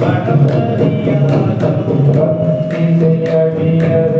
மனமறியாதோ நிந்தையடியவே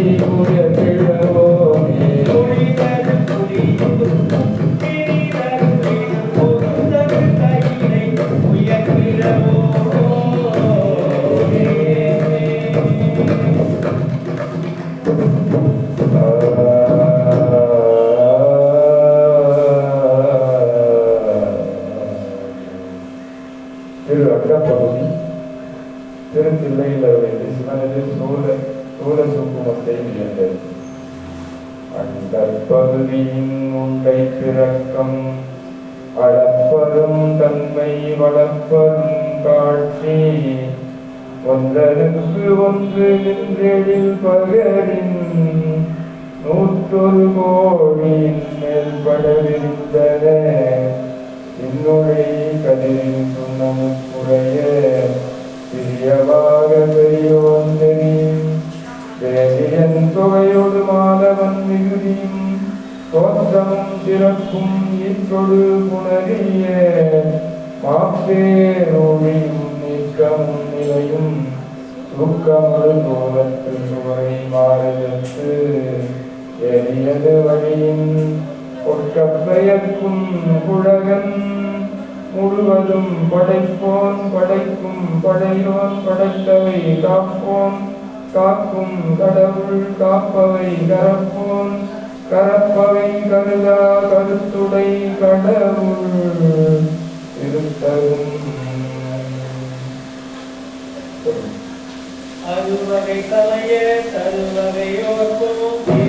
திரு அட்டப்பகுதி திரு பிள்ளையில் வைத்து சிவனது சூழ சூழ சுக்குமத்தை வியந்தது அந்த பகுதியின் உண்டை பிறக்கம் அளப்பரும் தன்மை வளர்ப்பரும் காட்சி. ஒன்றருக்கு ஒன்று நின்றெழில் பகரின் நூற்றொரு கோடியின் மேல் படவிருந்தன. என்னுடைய கதிரின் சுண்ணமுக்குறைய தோற்றமும் சிறப்பும் இற்றொடு புணரிய மாப்பேரோழியும் நீக்கமும் நிலையும் தூக்கமொரு கோலத்து சுவரை மாறுதற்கு எரியது வழியின் பொற்கப்பெயர்க்கும் குழகன் முழுவதும் படைப்போன் படைக்கும் படையோன் படைத்தவை காப்போன் காக்கும் கடவுள் காப்பவை கரப்போன். கரப்பவை கருதா கருத்துடை கடவுள் திருத்தரும். அருவகை கலையே தருவகையோர்க்கும்